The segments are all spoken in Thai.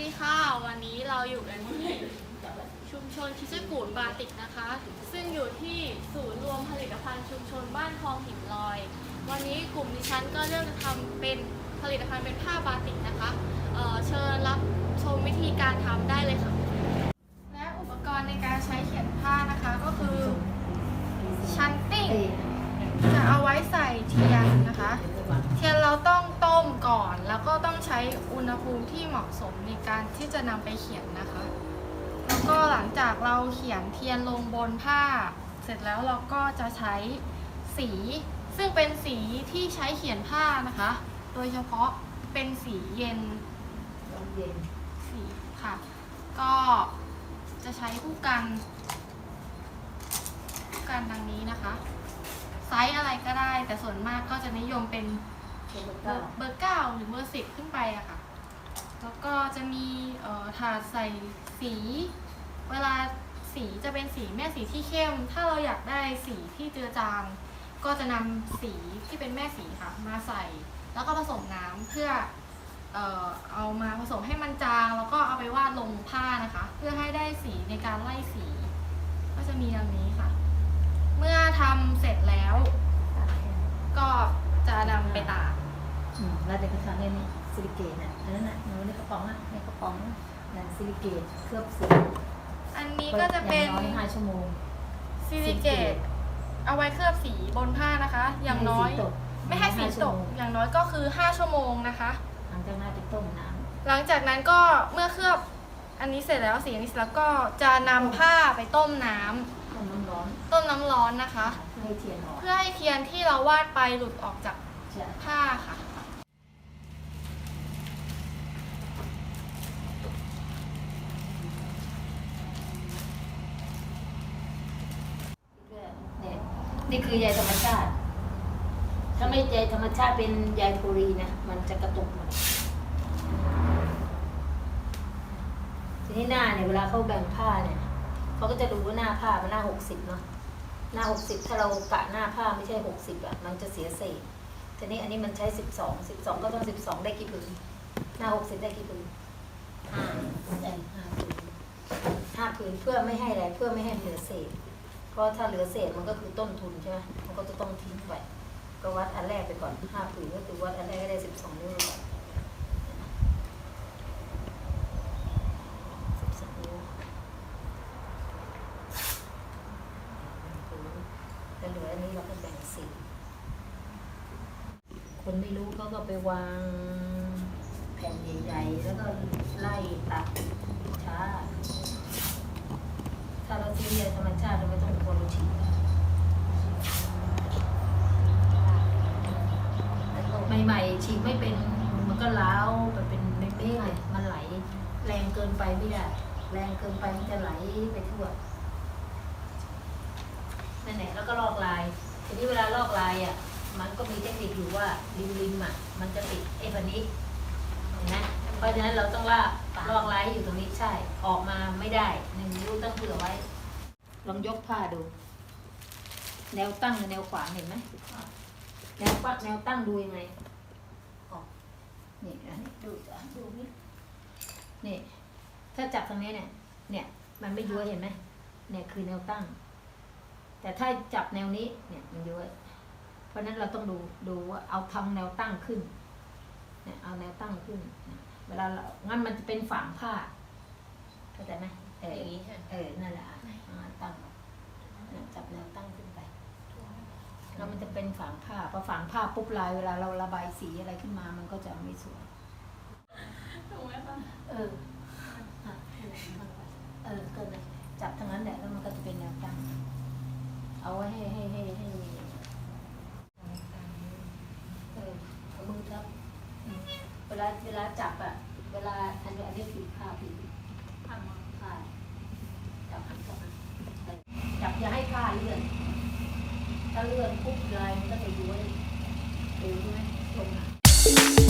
ดีค่ะ วันนี้เราอยู่กันที่ชุมชนคิชกูดบาติกนะคะ ซึ่งอยู่ที่ศูนย์รวมผลิตภัณฑ์ชุมชนบ้านคลองหินลอย วันนี้กลุ่มดิฉันก็เลือกจะทำเป็นผลิตภัณฑ์เป็นผ้าบาติกนะคะเเชิญรับชมวิธีการทำได้เลยค่ะอุปกรณ์ในการใช้เขียนผ้านะคะก็คือชันติ้ง จะเอาไว้ใส่เทียนนะคะ เทียนเราต้องต้มก่อน แล้วก็ต้อง ใช้อุณหภูมิที่เหมาะสมในการที่จะนำไปเขียนนะคะ แล้วก็หลังจากเราเขียนเทียนลงบนผ้า เสร็จแล้วเราก็จะใช้สี ซึ่งเป็นสีที่ใช้เขียนผ้านะคะ โดยเฉพาะเป็นสีเย็นสีค่ะ ก็จะใช้คู่กันคู่กันดังนี้นะคะ ไซส์อะไรก็ได้ แต่ส่วนมากก็จะนิยมเป็น เบอร์เบอร์เก้าหรือเบอร์สิบขึ้นไปอะค่ะ แล้วก็จะมีเอ่อถาดใส่สี เวลาสีจะเป็นสีแม่สีที่เข้ม ถ้าเราอยากได้สีที่เจือจาง ก็จะนำสีที่เป็นแม่สีค่ะ มาใส่ แล้วก็ผสมน้ำเพื่อเอ่อเอามาผสมให้มันจาง แล้วก็เอาไปวาดลงผ้านะคะ เพื่อให้ได้สีในการไล่สี ก็จะมีดังนี้ค่ะ เมื่อทำเสร็จแล้ว ก็จะนำไปตาก อืมแล้วเด็กก็ทำเนี่ยนี่ซิลิเกตน่ะอันนั้นน่ะหนูในกระป๋องอะในกระป๋องนั่นซิลิเกตเคลือบสีอันนี้ก็จะเป็นอย่างน้อยห้าชั่วโมงซิลิเกตเอาไว้เคลือบสีบนผ้านะคะ อย่างน้อย ไม่ให้สีตกอย่างน้อยก็คือ 5 ชั่วโมงนะคะ หลังจากนั้นไปต้มน้หลังจากนั้นก็เมื่อเคลือบอันนี้เสร็จแล้วสีอันนี้เสร็จแล้วก็จะนำผ้าไปต้มน้ำำต้มน้ำร้อนต้มน้ำร้อนนะคะเพื่อให้เทียนออกเพื่อให้เทียนที่เราวาดไปหลุดออกจากใช่ผ้าค่ะ นี่คือใยธรรมชาติ ถ้าไม่ใยธรรมชาติเป็นใยโพลีนะ มันจะกระตุกหมดทีนี้หน้าเนี่ยเวลาเขาแบ่งผ้าเนี่ยเขาก็จะดูว่าหน้าผ้ามันหน้าหกสิบเนาะหน้าหกสิบถ้าเรากะหน้าผ้าไม่ใช่หกสิบอะมันจะเสียเศษทีนี้อันนี้มันใช้สิบสองสิบสองก็ต้องสิบสองได้กี่ผืนหน้าหกสิบได้กี่ผืนห้าได้ห้าผืนห้าผืนเพื่อไม่ให้อะไรเพื่อไม่ให้เหลือเศษ ราะถ้าเหลือเศษมันก็คือต้นทุนใช่ไหมมันก็จะต้องทิ้งไป ก็วัดอันแรกไปก่อนห้าผืนก็คือวัดอันแรกก็ได้สิบสองนิ้วก่อนสิบสองนิ้วแล้วเหลืออันนี้เราก็แบ่งสีคนไม่รู้เขาก็ไปวางแผ่นใหญ่ๆ แล้วก็ไล่ตัดช้า เราซื้อยาธรรมชาติเราไม่ต้องกลัวเราฉีดใหม่ๆฉีดไม่เป็นมันก็ล้าวไปเป็นเม็ดๆเลยมันไหล แรงเกินไปไม่ได้แรงเกินไปมันจะไหลไปทั่วนั่นแหละแล้วก็ลอกลายทีนี้เวลาลอกลายอะ มันก็มีเทคนิคอยู่ว่าริมริมอะ มันจะติดไอ้พันนี้เห็นไหมเพราะฉะนั้นเราต้องลากลอกลายอยู่ตรงนี้ใช่ ออกมาไม่ได้หนึ่งนิ้วต้องเผื่อไว้ ลองยกผ้าดู แนวตั้งกับแนวขวางเห็นไหมแนวปักแนวตั้งดูยังไงออกนี่อันนี้ดูอะดูนี่นี่ ถ้าจับตรงนี้เนี่ย เนี่ย มันไม่ย้วยเห็นไหมเนี่ยคือแนวตั้ง แต่ถ้าจับแนวนี้เนี่ยมันย้วยเพราะฉะนั้นเราต้องดูดูว่าเอาทำแนวตั้งขึ้นเนี่ยเอาแนวตั้งขึ้นเนี่ยเวลาเรางั้นมันจะเป็นฝางผ้าเข้าใจไหมเอออย่างนี้ใช่ไหมเออนั่นแหละอะอ่าตั้ง เนี่ยจับแนวตั้งขึ้นไป แล้วมันจะเป็นฝางผ้าพอฝางผ้าปุ๊บลายเวลาเราระบายสีอะไรขึ้นมามันก็จะไม่สวยถูกไหมคะเอออะเออเกินเลยจับทั้งนั้นแหละแล้วมันก็จะเป็นแนวตั้ง เอาไว้ให้ให้ให้ให้เออเอามือทับอืมเวลาเวลาจับอะเวลาอันนี้อันนี้ผิดผ้าผิด ผ่านมา ผ้าจับหันจับหันจับอย่าให้ผ้าเลื่อน ถ้าเลื่อนปุ๊บลายมันก็จะย้วยดูใช่ไหมลงมา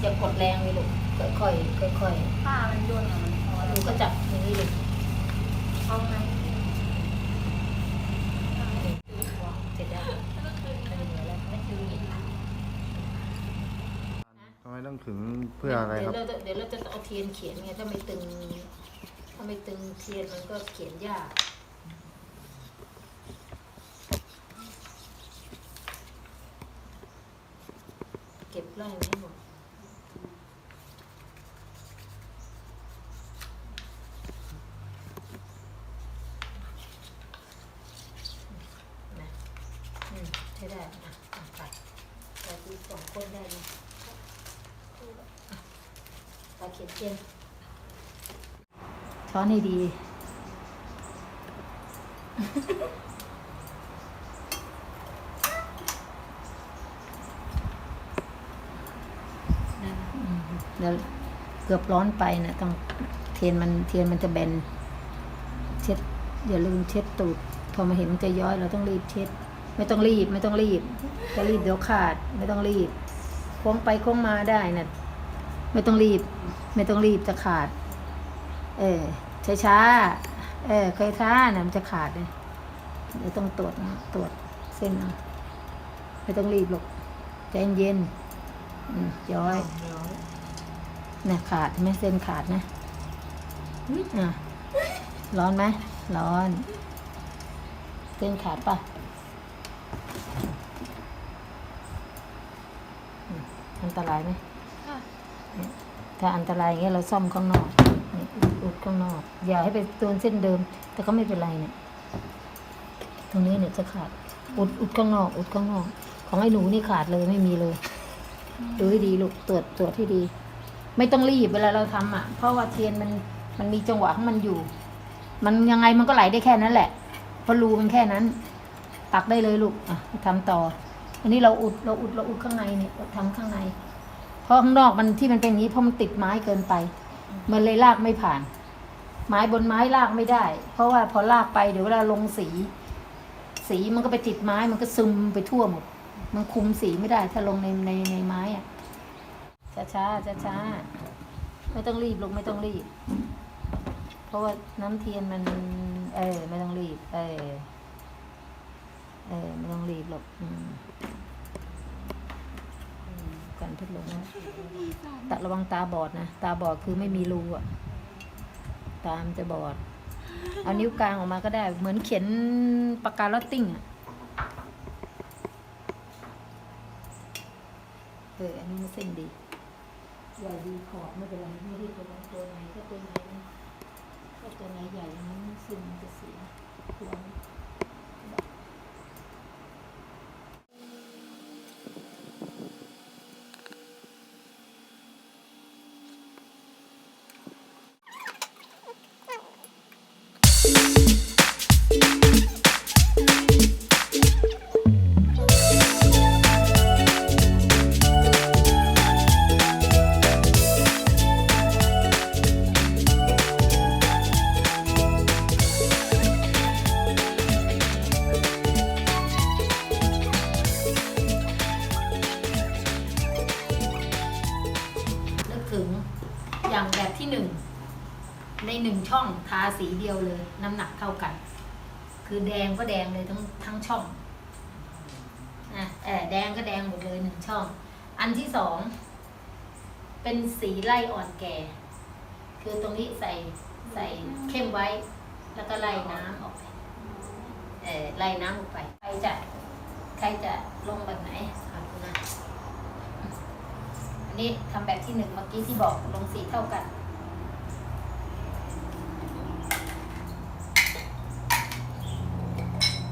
อย่ากดแรงเลยลูกค่อยๆค่อยๆป้ามันโยนอะมันพอหนูกก็จับอย่างนี้ลูกเอาไหมเสร็จแล้วทำไมต้องถึงเพื่ออะไรครับ เดี๋ยวเราเดี๋ยวเราจะเอาเทียนเขียนไงถ้าไม่ตึง ถ้าไม่ตึงเทียนมันก็เขียนยาก เก็บไล่ไว้ให้หมดนะอืมใช้ได้นะอะไปไปดูสองคนได้เลยอะไปเขียนเทียนช้อนให้ดี อื มเดี๋ยวเกือบร้อนไปนะต้องเทียนมันเทียนมันจะแบน เช็ดอย่าลืมเช็ดตูดพอมาเห็นมันจะย้อยเราต้องรีบเช็ด ไม่ต้องรีบ ไม่ต้องรีบจะรีบเดี๋ยวขาด ไม่ต้องรีบโค้งไปโค้งมาได้นะไม่ต้องรีบ ไม่ต้องรีบจะขาด เออช้าช้าเออเคยช้านะมันจะขาดเลยเดี๋ยวต้องตรวจนะตรวจเส้นเอาไม่ต้องรีบหรอกใจเย็นอืมย้อย เนี่ยขาดใช่ไหมเส้นขาดนะอะร้อนไหมร้อน เส้นขาดปะอืมอันตรายไหมค่ะถ้าอันตรายอย่างเงี้ยเราซ่อมข้างนอกนี่อุดอุดข้างนอก อย่าให้ไปโดนเส้นเดิม แต่ก็ไม่เป็นไรเนี่ย ตรงนี้เนี่ยจะขาด อุดอุดข้างนอก อุดข้างนอก ของไอ้หนูนี่ขาดเลยไม่มีเลย ดูให้ดีลูกตรวจตรวจให้ดี ไม่ต้องรีบเวลาเราทำอะ เพราะว่าเทียนมันมันมีจังหวะของมันอยู่ มันยังไงมันก็ไหลได้แค่นั้นแหละเพราะรูมันแค่นั้น ตักได้เลยลูกอะทำต่อ อันนี้เราอุดเราอุดเราอุดข้างในเนี่ยเราทำข้างใน เพราะข้างนอกมันที่มันเป็นอย่างนี้เพราะมันติดไม้เกินไป มันเลยลากไม่ผ่าน ไม้บนไม้ลากไม่ได้ เพราะว่าพอลากไปเดี๋ยวเวลาลงสี สีมันก็ไปติดไม้มันก็ซึมไปทั่วหมด มันคุมสีไม่ได้ถ้าลงในในในไม้อะ ช้าช้าช้าช้าไม่ต้องรีบลงไม่ต้องรีบ เพราะว่าน้ำเทียนมัน เออไม่ต้องรีบ เออเออไม่ต้องรีบหรอกอืมกันพัดลมนะตะระวังตาบอดนะ ตาบอดคือไม่มีรูอะ ตามจะบอด เอานิ้วกลางออกมาก็ได้ เหมือนเขียนปากกาลอตติ้งอะ เอออันนี้มันเส้นดี ใหญ่ดีขอบไม่เป็นไรไม่ได้ตัวนั้นตัวไหนถ้าตัวไหนก็ตัวไหนใหญ่อย่างนั้นซึมจะเสียหัวมั ช่องทาสีเดียวเลย น้ำหนักเท่ากัน คือแดงก็แดงเลยทั้งทั้งช่องนะเออแดงก็แดงหมดเลยหนึ่งช่อง อันที่สองเป็นสีไล่อ่อนแก่ คือตรงนี้ใส่ใส่เข้มไว้ แล้วก็ไล่น้ำออกไปเออไล่น้ำออกไป ใครจะใครจะลงแบบไหนอะดูนะอันนี้ทำแบบที่หนึ่งเมื่อกี้ที่บอกลงสีเท่ากัน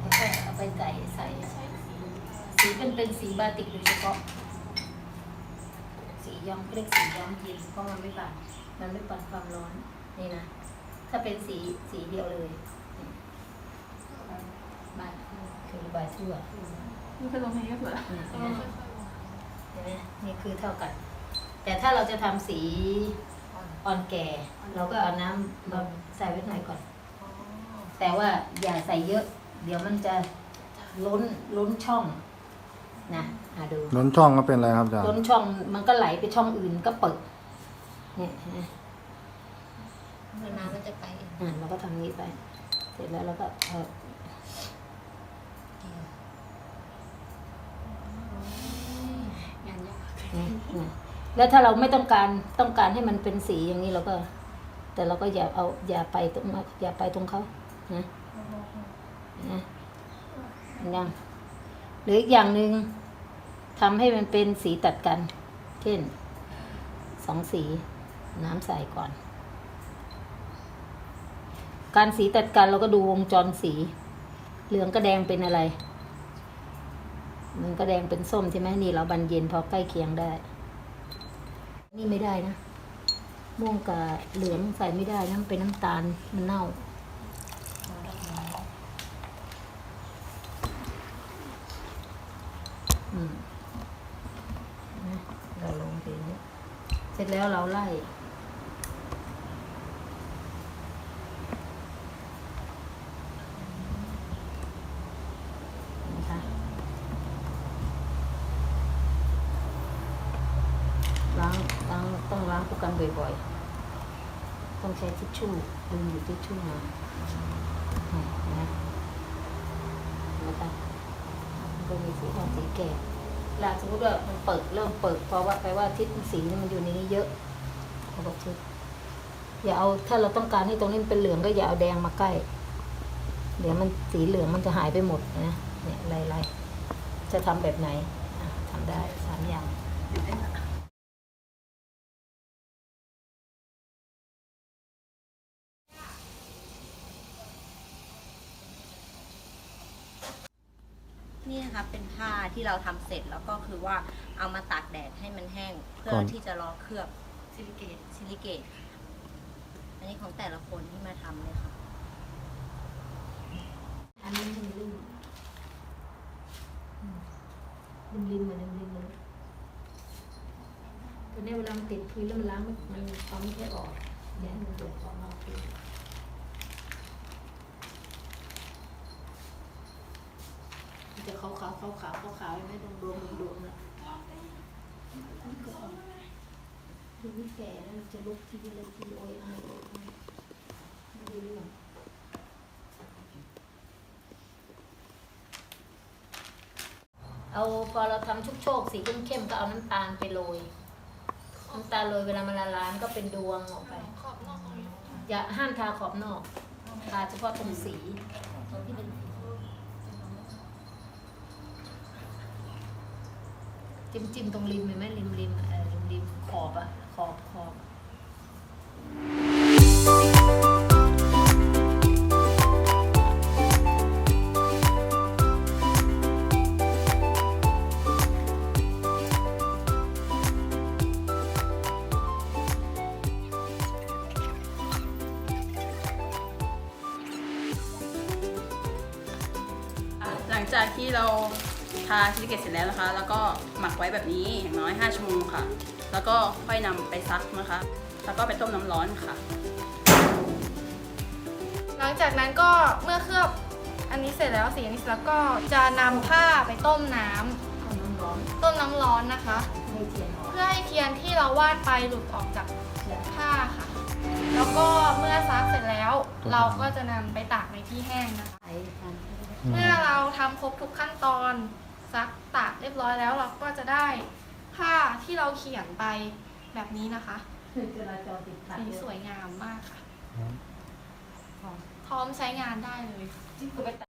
แล้วก็เอาไปใส่ใส่สี เป็นเป็นสีบาติกโดยเฉพาะ สีย้อมเรียกสีย้อมเย็นเพราะมันไม่ปั่นมันไม่ปั่นความร้อนนี่นะ ถ้าเป็นสีสีเดียวเลยนี่บานคือระบายทั่วมันเป็นลมเพลงก็สวยนี่เห็นไหมเห็นไหมนี่คือเท่ากัน แต่ถ้าเราจะทำสีอ่อนแก่ เราก็เอาน้ำมาใส่ไว้หน่อยก่อน แต่ว่าอย่าใส่เยอะ เดี๋ยวมันจะล้นล้นช่อง นะอะดูล้นช่องก็เป็นอะไรครับอาจารย์ล้นช่องมันก็ไหลไปช่องอื่นก็เปิด เนี่ยนะน้ำมันจะไปอ่าเราก็ทำนี้ไป เสร็จแล้วเราก็เอองานยากเนี่ยเนี่ยแล้วถ้าเราไม่ต้องการต้องการให้มันเป็นสีอย่างนี้เราก็ แต่เราก็อย่าเอาอย่าไปตรงอย่าไปตรงเขานะนะเห็นยัง หรืออีกอย่างหนึ่งทำให้มันเป็นสีตัดกัน เช่นสองสีน้ำใส่ก่อน การสีตัดกันเราก็ดูวงจรสี เหลืองก็แดงเป็นอะไรมันก็แดงเป็นส้มใช่ไหมนี่เราบันเย็นพอใกล้เคียงได้ นี่ไม่ได้นะม่วงกับเหลืองใส่ไม่ได้นะมันเป็นน้ำตาลมันเน่า อืมนะเราลงทีนี้เสร็จแล้วเราไล่ล้างล้างต้องล้างผู้กันบ่อยๆ ต้องใช้ทิชชู่ดึงอยู่ทิชชู่มานะมันก็มี สีอ่องสีแก่เวลาสมมติว่ามันเปิดเริ่มเปิดเพราะว่าแปลว่าทิศสีมันอยู่ในนี้เยอะเขาบอกช็ดอย่าเอาถ้าเราต้องการให้ตรงนี้มันเป็นเหลืองก็อย่าเอาแดงมาใกล้ เดี๋ยวมันสีเหลืองมันจะหายไปหมดนะเนี่ยไล่ๆจะทำแบบไหนอะทำได้สามอย่าง นี่นะคะเป็นผ้าที่เราทำเสร็จแล้วก็คือว่าเอามาตากแดดให้มันแห้ง เพื่อก่อน ที่จะรอเคลือบซิลิเกตซิลิเกตค่ะอันนี้ของแต่ละคนที่มาทำเลยค่ะ อันนี้มันลื่นริมริมๆมันริมริมๆมันตัวเนี้ยเวลามันติดพื้นแล้วมันล้างไม่มันเอาไม่แค่ออกอย่าให้มันเดือดออกนอกพื้นมัน จะขาวขาวขาวขาวขาวขาวๆไม่ต้องรวมรวมนะดูนี่แก่แล้วจะลุกทีละทีโอยเอาไม่ดูเรื่องเอาพอเราทำชุกโชคสีเข้มๆก็เอาน้ำตาลไปโรยน้ำตาลโรยเวลามันละลายก็เป็นดวงออกไปอบนอกตรงนี้อย่าห้ามทาขอบนอก ทาเฉพาะตรงสีตรงที่เป็น จิ้มจิ้มตรงริมเห็นไหมริมริมเออริมริมขอบอะขอบขอบหลังจากที่เรา ทาซิลิเกตเสร็จแล้วนะคะ แล้วก็หมักไว้แบบนี้อย่างน้อย 5ชั่วโมงค่ะ แล้วก็ค่อยนำไปซักนะคะ แล้วก็ไปต้มน้ำร้อนค่ะ หลังจากนั้นก็เมื่อเคลือบอันนี้เสร็จแล้วสีอันนี้เสร็จแล้วก็จะนำผ้าไปต้มน้ำเอาน้ำร้อนต้มน้ำร้อนนะคะให้เทียนออกเพื่อให้เทียนที่เราวาดไปหลุดออกจากผ้าค่ะ แล้วก็เมื่อซักเสร็จแล้ว เราก็จะนำไปตากในที่แห้งนะคะใช้กันเมื่อเราทำครบทุกขั้นตอน ซักตากเรียบร้อยแล้วเราก็จะได้ผ้าที่เราเขียนไปแบบนี้นะคะจราจรติดขัดสีเยอะสวยงามมากค่ะ พร้อมใช้งานได้เลยที่คุณไป